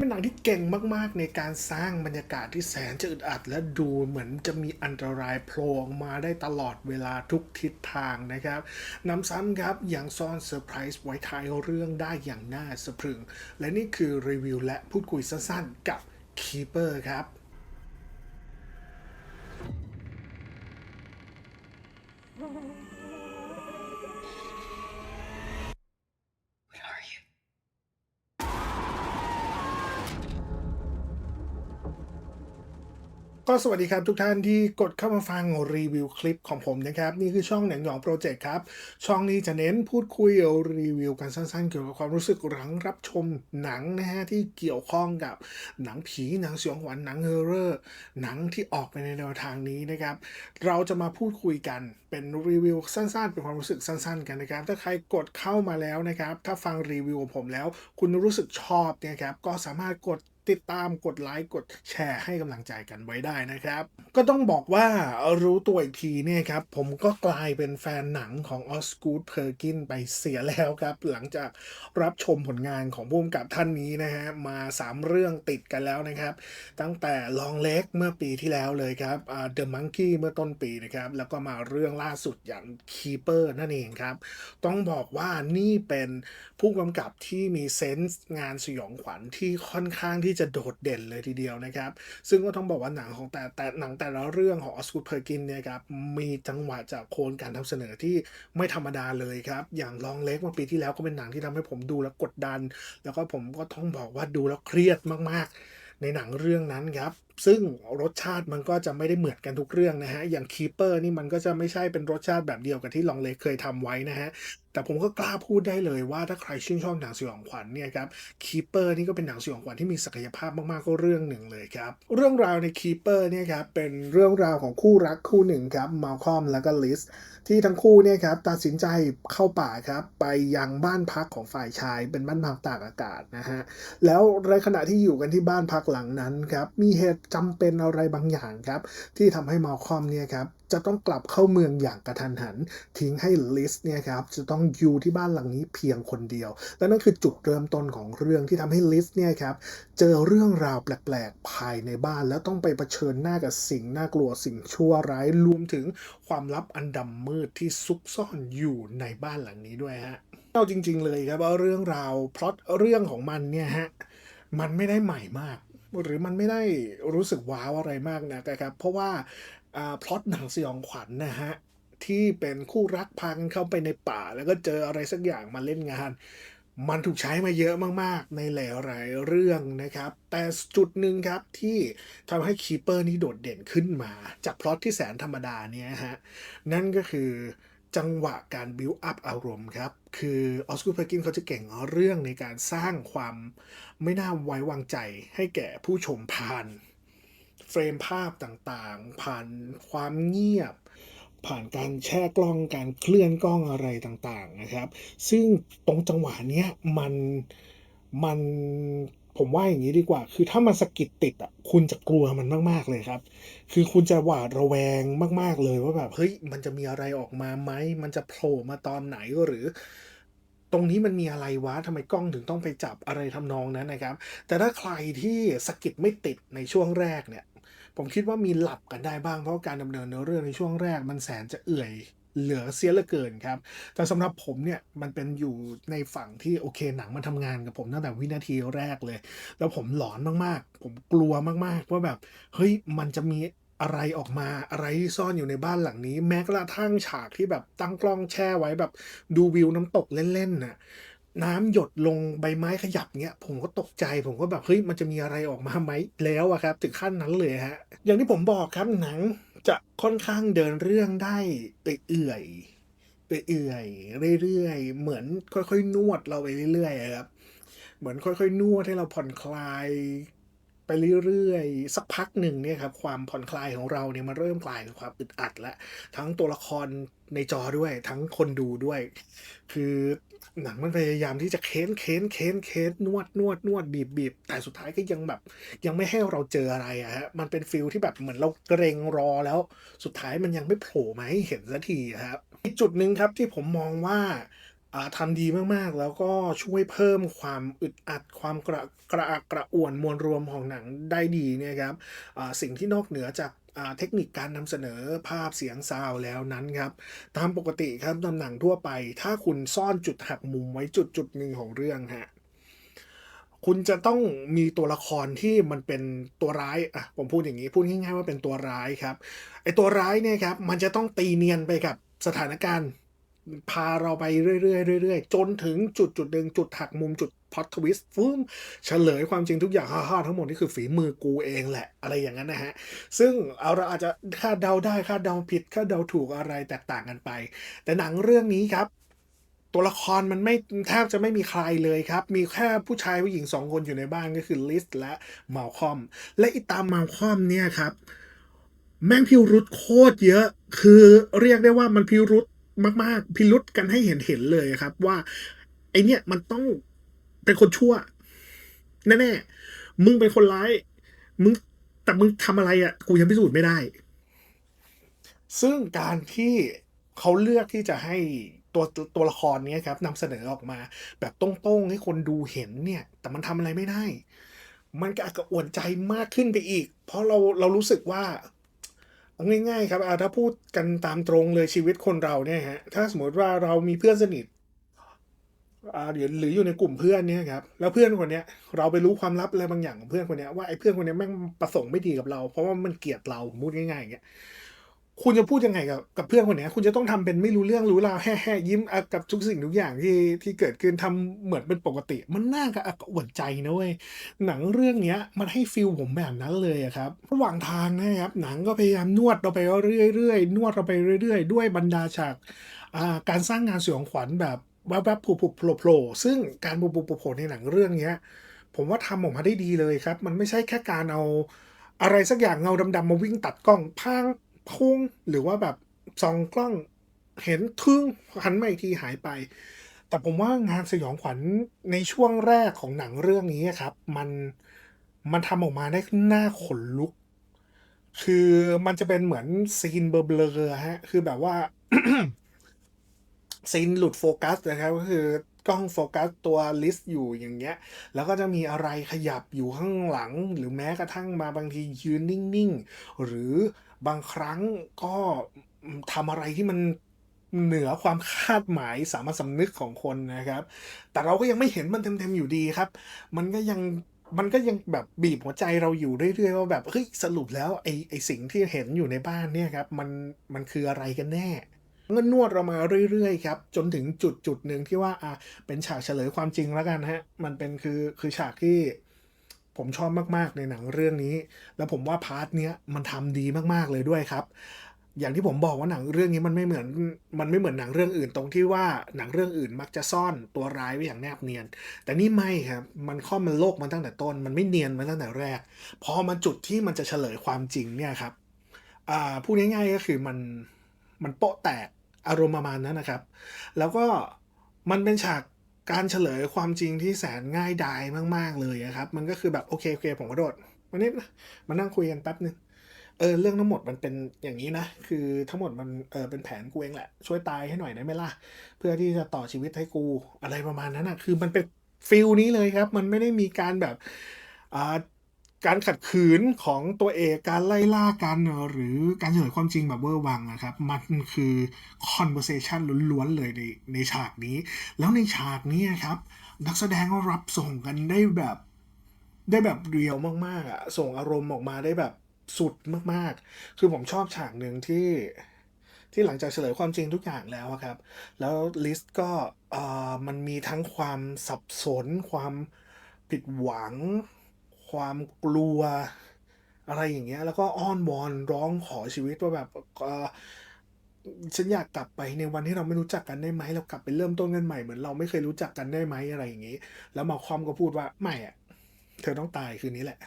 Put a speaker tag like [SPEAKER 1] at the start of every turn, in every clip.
[SPEAKER 1] เป็นหนังที่เก่งมากๆ ในการสร้างบรรยากาศที่แสนจะอึดอัด และดูเหมือนจะมีอันตรายโผล่ออกมาได้ตลอดเวลาทุกทิศทางนะครับนำซ้ำครับยังซ่อนเซอร์ไพรส์ไว้ท้ายเรื่องได้อย่างน่าสะพรึง และนี่คือรีวิวและพูดคุยสั้นๆกับ Keeper ครับ ก็สวัสดีครับทุกท่านที่กดเข้ามาฟังรีวิวคลิปของผมนะครับ นี่คือช่องหนังหยองโปรเจกต์ครับ ช่องนี้จะเน้นพูดคุยรีวิวกันสั้นๆ เกี่ยวกับความรู้สึกหลังรับชมหนังนะฮะที่เกี่ยวข้องกับหนังผีหนังสยองขวัญหนังเฮอร์เรอร์หนังที่ออกไปในแนวทางนี้นะครับ เราจะมาพูดคุยกันเป็นรีวิวสั้นๆ เป็นความรู้สึกสั้นๆ กันนะครับ ถ้าใครกดเข้ามาแล้วนะครับ ถ้าฟังรีวิวของผมแล้ว คุณรู้สึกชอบนะครับก็สามารถกด ติดตามกดไลค์กดแชร์ให้กำลังใจกันไว้ได้นะครับ ก็ต้องบอกว่ารู้ตัวอีกทีเนี่ยครับ ผมก็กลายเป็นแฟนหนังของออสกูดเพอร์กินไปเสียแล้วครับ หลังจากรับชมผลงานของผู้กำกับท่านนี้นะฮะ มา 3 เรื่องติดกันแล้วนะครับ ตั้งแต่ลองเล็กเมื่อปีที่แล้วเลยครับอ่า The Monkey เมื่อต้นปีนะครับ แล้วก็มาเรื่องล่าสุดอย่าง Keeper นั่นเองครับ ต้องบอกว่านี่เป็นผู้กำกับที่มีเซนส์งานสยองขวัญที่ค่อนข้างที่จะโดดเด่นเลยทีเดียวนะครับ ซึ่งก็ต้องบอกว่าหนังของแต่แต่หนังแต่ละเรื่องของออสกูดเพอร์กินเนี่ยครับมีจังหวะจากโคนการนำเสนอที่ไม่ธรรมดาเลยครับ อย่างลองเล็กเมื่อปีที่แล้วก็เป็นหนังที่ทำให้ผมดูแล้วกดดัน แล้วก็ผมก็ต้องบอกว่าดูแล้วเครียดมากๆ ในหนังเรื่องนั้นครับ ซึ่งรสชาติมันก็จะไม่ได้เหมือนกันทุกเรื่องนะฮะ อย่าง Keeper นี่มันก็จะไม่ใช่เป็นรสชาติแบบเดียวกับที่ลองเลเคยทำไว้นะฮะ แต่ผมก็กล้าพูดได้เลยว่าถ้าใครชื่นชอบหนังสยองขวัญเนี่ยครับ Keeper นี่ก็เป็นหนังสยองขวัญที่มีศักยภาพมากๆก็เรื่องหนึ่งเลยครับ เรื่องราวใน Keeper เนี่ยครับเป็นเรื่องราวของคู่รักคู่หนึ่งครับมาคอมและก็ลิสที่ทั้งคู่เนี่ยครับตัดสินใจเข้าป่าครับไปยังบ้านพักของฝ่ายชายเป็นบ้านพักตากอากาศนะฮะแล้วในขณะที่อยู่กันที่บ้านพักหลังนั้นครับมีเหตุจำเป็นอะไรบางอย่างครับ ที่ทำให้มาคอมเนี่ยครับจะต้องกลับเข้าเมืองอย่างกระทันหัน ทิ้งให้ลิสเนี่ยครับจะต้องอยู่ที่บ้านหลังนี้เพียงคนเดียว และนั่นคือจุดเริ่มต้นของเรื่องที่ทำให้ลิสเนี่ยครับเจอเรื่องราวแปลกๆภายในบ้าน แล้วต้องไปเผชิญหน้ากับสิ่งน่ากลัวสิ่งชั่วร้ายรวมถึงความลับอันดำมืดที่ซุกซ่อนอยู่ในบ้านหลังนี้ด้วยฮะเอาจริง ๆ เลยครับว่าเรื่องราวพล็อตเรื่องของมันเนี่ยฮะมันไม่ได้ใหม่มาก หรือมันไม่ได้รู้สึกว้าวอะไรมากนะครับ เพราะว่าพล็อตหนังสยองขวัญนะฮะที่เป็นคู่รักพากันเข้าไปในป่า แล้วก็เจออะไรสักอย่างมาเล่นงาน มันถูกใช้มาเยอะมากๆ ในหลายๆเรื่องนะครับ แต่จุดหนึ่งครับที่ทำให้คีเปอร์นี้โดดเด่นขึ้นมา จากพล็อตที่แสนธรรมดาเนี่ยฮะนั่นก็คือ จังหวะการบิวอัพอารมณ์ครับ คือออสกูเพอร์กินเขาจะเก่งเรื่องในการสร้างความไม่น่าไว้วางใจให้แก่ผู้ชมผ่านเฟรมภาพต่างๆ ผ่านความเงียบ ผ่านการแช่กล้องการเคลื่อนกล้องอะไรต่างๆนะครับ ซึ่งตรงจังหวะเนี้ยมันมัน ผมว่าอย่างนี้ดีกว่า คือถ้ามันสะกิดติดอะ คุณจะกลัวมันมาก ๆ เลยครับ คือคุณจะหวาดระแวงมาก ๆ เลยว่าแบบ เฮ้ย มันจะมีอะไรออกมาไหม มันจะโผล่มาตอนไหนหรือ ตรงนี้มันมีอะไรวะทำไมกล้องถึงต้องไปจับอะไรทำนองนั้นนะครับ แต่ถ้าใครที่สะกิดไม่ติดในช่วงแรกเนี่ย ผมคิดว่ามีหลับกันได้บ้าง เพราะการดำเนินเนื้อเรื่องในช่วงแรก มันแสนจะเอื่อย เหลือเสียเหลือเกินครับ แต่สำหรับผมเนี่ยมันเป็นอยู่ในฝั่งที่โอเคหนังมันทำงานกับผมตั้งแต่วินาทีแรกเลย แล้วผมหลอนมากๆ ผมกลัวมากๆ ว่าแบบเฮ้ยมันจะมีอะไรออกมาอะไรที่ซ่อนอยู่ในบ้านหลังนี้ แม้กระทั่งฉากที่แบบตั้งกล้องแช่ไว้แบบดูวิวน้ำตกเล่นๆน่ะน้ำหยดลงใบไม้ขยับเงี้ย ผมก็ตกใจผมก็แบบเฮ้ยมันจะมีอะไรออกมาไหมแล้วอะครับ ถึงขั้นนั้นเลยฮะ อย่างที่ผมบอกครับหนัง จะค่อนข้างเดินเรื่องได้เอื่อยๆเอื่อยๆเรื่อยๆ เหมือนค่อยๆ นวดเราไปเรื่อยๆอะครับ เหมือนค่อยๆ นวดให้เราผ่อนคลาย ไปเรื่อยๆ สักพักหนึ่งเนี่ยครับความผ่อนคลายของเราเนี่ยมันเริ่มกลายเป็นความอึดอัดแล้วทั้งตัวละครในจอด้วย ทั้งคนดูด้วย คือหนังมันพยายามที่จะเค้นเค้นเค้นเค้นนวดนวดนวดบีบบีบแต่สุดท้ายก็ยังแบบ ยังไม่ให้เราเจออะไรอะฮะมันเป็นฟิลที่แบบเหมือนเราเกรงรอแล้ว สุดท้ายมันยังไม่โผล่มาให้เห็นสักทีครับอีกจุดหนึ่งครับที่ผมมองว่า ทำดีมากๆ แล้วก็ช่วยเพิ่มความอึดอัดความกระกระอักกระอ่วนมวลรวมของหนังได้ดีเนี่ยครับสิ่งที่นอกเหนือจากเทคนิคการนำเสนอภาพเสียงซาวแล้วนั้นครับตามปกติครับตามหนังทั่วไป ถ้าคุณซ่อนจุดหักมุมไว้จุดจุดหนึ่งของเรื่องฮะคุณจะต้องมีตัวละครที่มันเป็นตัวร้ายอะผมพูดอย่างนี้พูดง่ายๆว่าเป็นตัวร้ายครับไอตัวร้ายเนี่ยครับมันจะต้องตีเนียนไปกับสถานการณ์ พาเราไปเรื่อยๆเรื่อยๆ จนถึงจุดจุดหนึ่งจุดหักมุมจุดพอตทวิสต์ฟึ้มเฉลยความจริงทุกอย่างฮ่าๆทั้งหมดนี่คือฝีมือกูเองแหละ อะไรอย่างนั้นนะฮะ ซึ่งเอาเราอาจจะคาดเดาได้คาดเดาผิดคาดเดาถูกอะไรแตกต่างกันไป แต่หนังเรื่องนี้ครับตัวละครมันไม่แทบจะไม่มีใครเลยครับ มีแค่ผู้ชายผู้หญิงสองคนอยู่ในบ้านก็คือลิสและเมาลคอม และอีตามเมาลคอมเนี่ยครับ แม่งพิวรุษโคตรเยอะ คือเรียกได้ว่ามันพิวรุษ มาก ๆ พิรุษกันให้เห็นเห็นๆเลยครับ ว่า ไอเนี่ยมันต้องเป็นคนชั่วแน่ๆมึงเป็นคนร้าย มึงแต่มึงทำอะไรอะ กูยังพิสูจน์ไม่ได้ ซึ่งการที่เขาเลือกที่จะให้ตัวตัวละครเนี้ยครับนำเสนอออกมา แบบตรงๆให้คนดูเห็นเนี่ย แต่มันทำอะไรไม่ได้ มันก็อาจจะอ่วนใจมากขึ้นไปอีก เพราะเราเรารู้สึกว่า เอาง่ายๆครับอาถ้าพูดกันตามตรงเลยชีวิตคนเราเนี่ยฮะถ้าสมมติว่าเรามีเพื่อนสนิทอ่าหรือหรืออยู่ในกลุ่มเพื่อนเนี่ยครับแล้วเพื่อนคนเนี้ยเราไปรู้ความลับอะไรบางอย่างของเพื่อนคนเนี้ยว่าไอ้เพื่อนคนเนี้ยแม่งประสงค์ไม่ดีกับเรา เพราะว่ามันเกลียดเราพูดง่ายๆอย่างเงี้ย คุณจะพูดยังไงกับกับเพื่อนคนนี้คุณจะต้องทำเป็นไม่รู้เรื่องรู้ราวแฮ่ๆยิ้มกับทุกสิ่งทุกอย่างที่ที่เกิดขึ้นทำเหมือนเป็นปกติ มันน่ากระอักอวนใจนะเว้ยหนังเรื่องเนี้ยมันให้ฟีลผมแบบนั้นเลยอะครับระหว่างทางนะครับหนังก็พยายามนวดเราไปเรื่อยๆนวดเราไปเรื่อย ๆ ด้วยบรรดาฉากการสร้างงานสยองขวัญแบบแวบๆผุบๆโผล่ๆซึ่งการบุบๆโผล่ในหนังเรื่องเนี้ยผมว่าทำออกมาได้ดีเลยครับ มันไม่ใช่แค่การเอาอะไรสักอย่างเงาดำๆมาวิ่งตัดกล้องพาง พุ่งหรือว่าแบบส่องกล้องเห็นทึ่งหันมาอีกทีหายไป แต่ผมว่างานสยองขวัญในช่วงแรกของหนังเรื่องนี้ครับ มันมันทำออกมาได้หน้าขนลุก คือมันจะเป็นเหมือนซีนเบลอๆฮะ คือแบบว่าซีนหลุดโฟกัสนะครับก็คือ กล้องโฟกัสตัวลิสต์อยู่อย่างเงี้ย แล้วก็จะมีอะไรขยับอยู่ข้างหลัง หรือแม้กระทั่งมาบางทียืนนิ่งๆ หรือบางครั้งก็ทำอะไรที่มันเหนือความคาดหมายสามัญสำนึกของคนนะครับ แต่เราก็ยังไม่เห็นมันเต็มๆอยู่ดีครับ มันก็ยังมันก็ยังแบบบีบหัวใจเราอยู่เรื่อยๆว่าแบบเฮ้ยสรุปแล้วไอ้ไอ้สิ่งที่เห็นอยู่ในบ้านเนี่ยครับมันมันคืออะไรกันแน่ ก็นวดเรามาเรื่อยๆครับจนถึงจุดจุดหนึ่งที่ว่าอะเป็นฉากเฉลยความจริงแล้วกันฮะมันเป็นคือคือฉากที่ผมชอบมากๆในหนังเรื่องนี้ แล้วผมว่าพาร์ทเนี้ยมันทำดีมากๆเลยด้วยครับ อย่างที่ผมบอกว่าหนังเรื่องนี้มันไม่เหมือนมันไม่เหมือนหนังเรื่องอื่นตรงที่ว่าหนังเรื่องอื่นมักจะซ่อนตัวร้ายไว้อย่างแนบเนียน แต่นี่ไม่ครับมันข้อมันโลกมันตั้งแต่ต้น มันไม่เนียนมาตั้งแต่แรก พอมาจุดที่มันจะเฉลยความจริงเนี่ยครับอ่าพูดง่ายๆก็คือมันมันโปะแตก อารมณ์ประมาณนั้นนะครับ แล้วก็มันเป็นฉากการเฉลยความจริงที่แสนง่ายดายมาก ๆ เลยอะครับ มันก็คือแบบโอเคโอเคผมกระโดดมานี่นะมานั่งคุยกันแป๊บนึงเออเรื่องทั้งหมดมันเป็นอย่างนี้นะ คือทั้งหมดมันเออเป็นแผนกูเองแหละ ช่วยตายให้หน่อยได้ไหมล่ะ เพื่อที่จะต่อชีวิตให้กูอะไรประมาณนั้นอะคือมันเป็นฟิลนี้เลยครับ มันไม่ได้มีการแบบอ่า การขัดขืนของตัวเอกการไล่ล่ากันหรือการเฉลยความจริงแบบเวอร์วังนะครับ มันคือ conversation ล้วนๆเลยในในฉากนี้ แล้วในฉากนี้ครับ นักแสดงก็รับส่งกันได้แบบ ได้แบบเรียวมากๆอะส่งอารมณ์ออกมาได้แบบสุดมากๆ คือผมชอบฉากหนึ่งที่ที่หลังจากเฉลยความจริงทุกอย่างแล้วครับ แล้วลิสต์ก็เออมันมีทั้งความสับสนความผิดหวัง ความกลัวอะไรอย่างเงี้ย แล้วก็อ้อนวอนร้องขอชีวิตว่าแบบเออฉันอยากกลับไปในวันที่เราไม่รู้จักกันได้ไหมเรากลับไปเริ่มต้นกันใหม่เหมือนเราไม่เคยรู้จักกันได้ไหมอะไรอย่างงี้ แล้วมาคอมก็พูดว่าไม่อะเธอต้องตายคืนนี้แหละ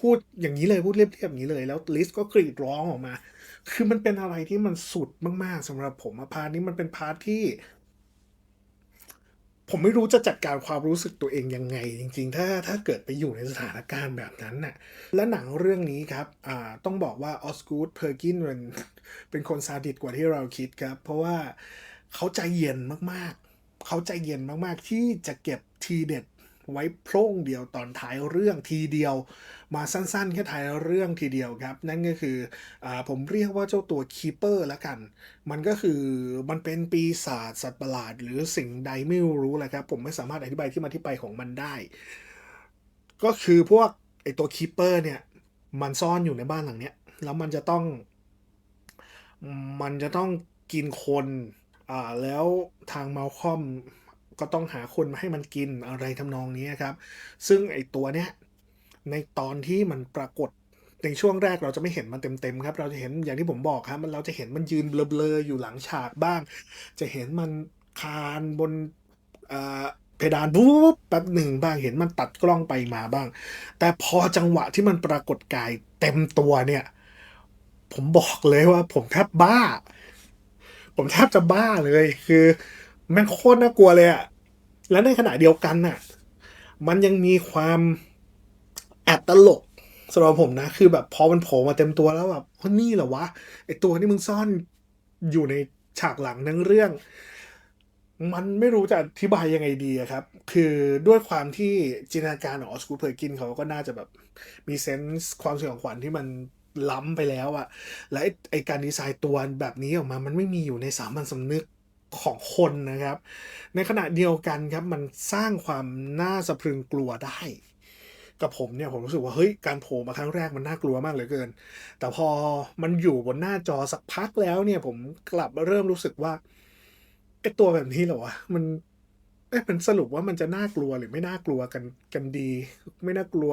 [SPEAKER 1] พูดอย่างนี้เลยพูดเรียบๆอย่างนี้เลย แล้วลิสก็กรีดร้องออกมา คือมันเป็นอะไรที่มันสุดมากๆสำหรับผมอะพาร์ทนี้มันเป็นพาร์ทที่ ผมไม่รู้จะจัดการความรู้สึกตัวเองยังไง จริง ๆ ถ้าถ้าเกิดไปอยู่ในสถานการณ์แบบนั้นน่ะ และหนังเรื่องนี้ครับอ่าต้องบอกว่าออสกูดเพอร์กินเป็นเป็นคนซาดิสกว่าที่เราคิดครับ เพราะว่าเขาใจเย็นมากๆ เขาใจเย็นมากๆ ที่จะเก็บทีเด็ด ไว้โพร่งเดียวตอนท้ายเรื่องทีเดียว มาสั้นๆ แค่ท้ายเรื่องทีเดียวครับ นั่นก็คืออผมเรียกว่าเจ้าตัวคีเปอร์ละกัน มันก็คือมันเป็นปีศาจสัตว์ประหลาด หรือสิ่งใดไม่รู้แหละครับ ผมไม่สามารถอธิบายที่มาที่ไปของมันได้ ก็คือพวกไอตัวคีเปอร์เนี่ยมันซ่อนอยู่ในบ้านหลังเนี้ยแล้วมันจะต้อง มันจะต้องกินคนอ่าแล้วทางมาลคอม ก็ต้องหาคนมาให้มันกินอะไรทำนองนี้ครับ ซึ่งไอตัวเนี้ยในตอนที่มันปรากฏในช่วงแรกเราจะไม่เห็นมันเต็มๆครับ เราจะเห็นอย่างที่ผมบอกครับมันเราจะเห็นมันยืนเบลอๆอยู่หลังฉากบ้าง จะเห็นมันคานบนอ่าเพดานปุ๊บแป๊บหนึ่งบ้างเห็นมันตัดกล้องไปมาบ้าง แต่พอจังหวะที่มันปรากฏกายเต็มตัวเนี่ย ผมบอกเลยว่าผมแทบบ้า ผมแทบจะบ้าเลยคือ แม่งโคตรน่ากลัวเลยอะแล้วในขณะเดียวกันน่ะ มันยังมีความแอบตลกสำหรับผมนะ คือแบบพอมันโผล่มาเต็มตัวแล้วแบบว่านี่เหรอวะไอตัวที่มึงซ่อนอยู่ในฉากหลังทั้งเรื่อง มันไม่รู้จะอธิบายยังไงดีครับ คือด้วยความที่จินตนาการของออสกูเพอร์กินเขาก็น่าจะแบบมีเซนส์ความสยองขวัญที่มันล้ำไปแล้วอะและไอการดีไซน์ตัวแบบนี้ออกมา มันไม่มีอยู่ในสามัญสำนึก ของคนนะครับ ในขณะเดียวกันครับมันสร้างความน่าสะพรึงกลัวได้ กับผมเนี่ยผมรู้สึกว่าเฮ้ยการโผล่มาครั้งแรกมันน่ากลัวมากเหลือเกิน แต่พอมันอยู่บนหน้าจอสักพักแล้วเนี่ยผมกลับเริ่มรู้สึกว่าไอตัวแบบนี้เหรอวะมันเอ๊ะมันสรุปว่ามันจะน่ากลัวหรือไม่น่ากลัวกันกันดี ไม่น่ากลัว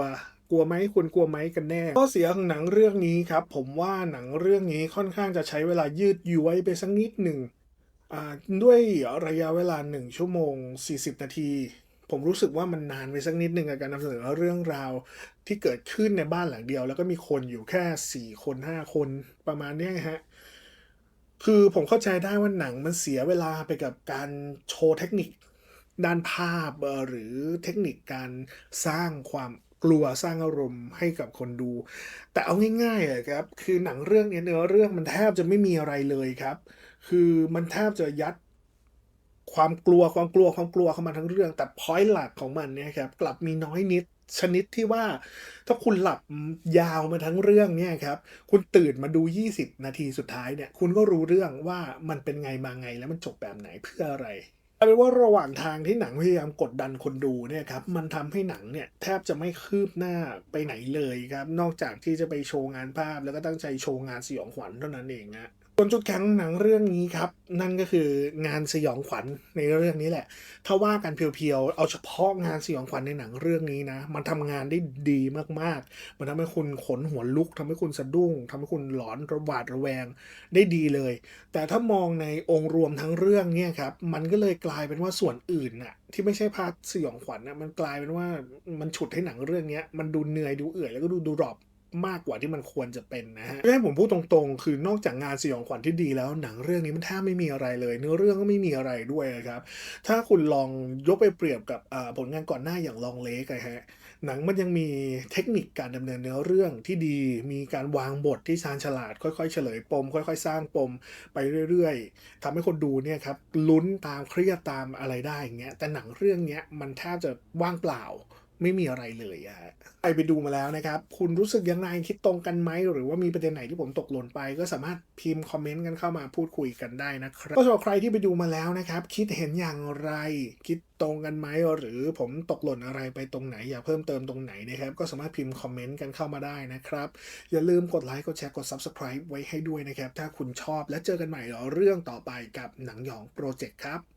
[SPEAKER 1] กลัวไหมคุณกลัวไหมกันแน่ข้อเสียของหนังเรื่องนี้ครับ ผมว่าหนังเรื่องนี้ค่อนข้างจะใช้เวลายืดย้วยไปสักนิดหนึ่ง ด้วยระยะเวลา 1 ชั่วโมง 40 นาที ผมรู้สึกว่ามันนานไปสักนิดหนึ่งกับการนำเสนอเรื่องราวที่เกิดขึ้นในบ้านหลังเดียว แล้วก็มีคนอยู่แค่ 4 คน 5 คนประมาณนี้ฮะคือผมเข้าใจได้ว่าหนังมันเสียเวลาไปกับการโชว์เทคนิคด้านภาพหรือเทคนิคการสร้างความกลัวสร้างอารมณ์ให้กับคนดู แต่เอาง่ายๆครับ คือหนังเรื่องนี้เนื้อเรื่องมันแทบจะไม่มีอะไรเลยครับ คือมันแทบจะยัดความกลัวความกลัวความกลัวเข้ามาทั้งเรื่อง แต่พอยต์หลักของมันเนี่ยครับกลับมีน้อยนิดชนิดที่ว่าถ้าคุณหลับยาวมาทั้งเรื่องเนี่ยครับ คุณตื่นมาดู 20 นาทีสุดท้ายเนี่ย คุณก็รู้เรื่องว่ามันเป็นไงมาไงแล้วมันจบแบบไหนเพื่ออะไรเอาเป็นว่าระหว่างทางที่หนังพยายามกดดันคนดูเนี่ยครับมันทำให้หนังเนี่ยแทบจะไม่คืบหน้าไปไหนเลยครับ นอกจากที่จะไปโชว์งานภาพแล้วก็ตั้งใจโชว์งานสยองขวัญเท่านั้นเองนะส่วนจุดแข็งหนังเรื่องนี้ครับ นั่นก็คืองานสยองขวัญในเรื่องนี้แหละ ถ้าว่ากันเพียวๆ เอาเฉพาะงานสยองขวัญในหนังเรื่องนี้นะ มันทำงานได้ดีมากๆ มันทำให้คุณขนหัวลุกทำให้คุณสะดุ้งทำให้คุณหลอนระหวาดระแวงได้ดีเลย แต่ถ้ามองในองค์รวมทั้งเรื่องเนี่ยครับ มันก็เลยกลายเป็นว่าส่วนอื่นน่ะที่ไม่ใช่พาร์ทสยองขวัญน่ะมันกลายเป็นว่ามันฉุดให้หนังเรื่องเนี้ยมันดูเหนื่อยดูเอื่อยแล้วก็ดูดูดรอป มากกว่าที่มันควรจะเป็นนะฮะให้ผมพูดตรงๆ คือนอกจากงานสยองขวัญที่ดีแล้วหนังเรื่องนี้มันแทบไม่มีอะไรเลย เนื้อเรื่องก็ไม่มีอะไรด้วยครับ ถ้าคุณลองยกไปเปรียบกับผลงานก่อนหน้าอย่างลองเลกอะฮะหนังมันยังมีเทคนิคการดำเนินเนื้อเรื่องที่ดี มีการวางบทที่ชาญฉลาด ค่อยๆ เฉลยปม ค่อย ๆ สร้างปมไปเรื่อยๆทำให้คนดูเนี่ยครับลุ้นตามเครียดตามอะไรได้อย่างเงี้ยแต่หนังเรื่องเนี้ยมันแทบจะว่างเปล่า ไม่มีอะไรเลยอะฮะใครไปดูมาแล้วนะครับ คุณรู้สึกยังไงคิดตรงกันไหม หรือว่ามีประเด็นไหนที่ผมตกหล่นไป ก็สามารถพิมพ์คอมเมนต์กันเข้ามาพูดคุยกันได้นะครับก็สำหรับใครที่ไปดูมาแล้วนะครับ คิดเห็นอย่างไร คิดตรงกันไหมหรือผมตกหล่นอะไรไปตรงไหน อยากเพิ่มเติมตรงไหนนะครับ ก็สามารถพิมพ์คอมเมนต์กันเข้ามาได้นะครับ อย่าลืมกดไลค์กดแชร์กด Subscribe ไว้ให้ด้วยนะครับ ถ้าคุณชอบและเจอกันใหม่เรื่องต่อไปกับหนังหยองโปรเจกต์ครับ